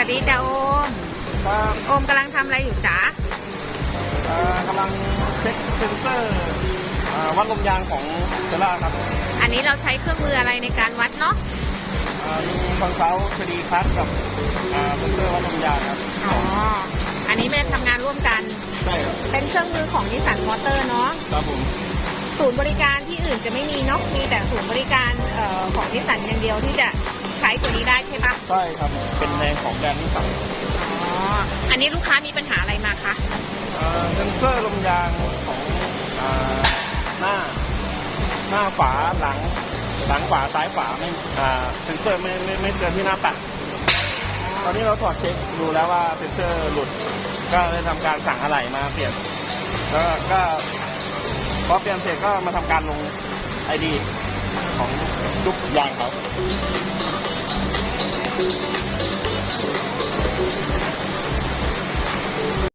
วัสดีจ้าโอม ครับโอมกำลังทำอะไรอยู่จ๊ะ เอ่อกำลังเช็คเซนเซอร์อ่าวัดลมยางของเซล่าครับอันนี้เราใช้เครื่องมืออะไรในการวัดเนาะ อ่ามีคอนเซิลทรีคัสกับอ่าเซนเซอร์วัดลมยางครับอ๋อ อันนี้ไม่ทำงานร่วมกัน ใช่ครับเป็นเครื่องมือของนิสสันมอเตอร์เนาะ ครับผมศูนย์บริการที่อื่นจะไม่มีเนาะ มีแต่ศูนย์บริการเอ่อของนิสสันอย่างเดียวที่จะ ใช้ตัวนี้ได้ใช่ปะใช่ครับ เป็นแรงของแบรนด์นิสสันอ๋อ อันนี้ลูกค้ามีปัญหาอะไรมาคะอ่าเซนเซอร์ลมยางของอ่าหน้า หน้าฝาหลัง หลังฝาซ้ายฝาไม่อ่าเซนเซอร์ไม่ไม่ไม่เตือนที่หน้าปัด ตอนนี้เราถอดเช็คดูแล้วว่าเซนเซอร์หลุด ก็เลยทำการสั่งอะไหล่มาเปลี่ยน แล้วก็พอเปลี่ยนเสร็จก็มาทำการลงไอดีของยุกยางเขา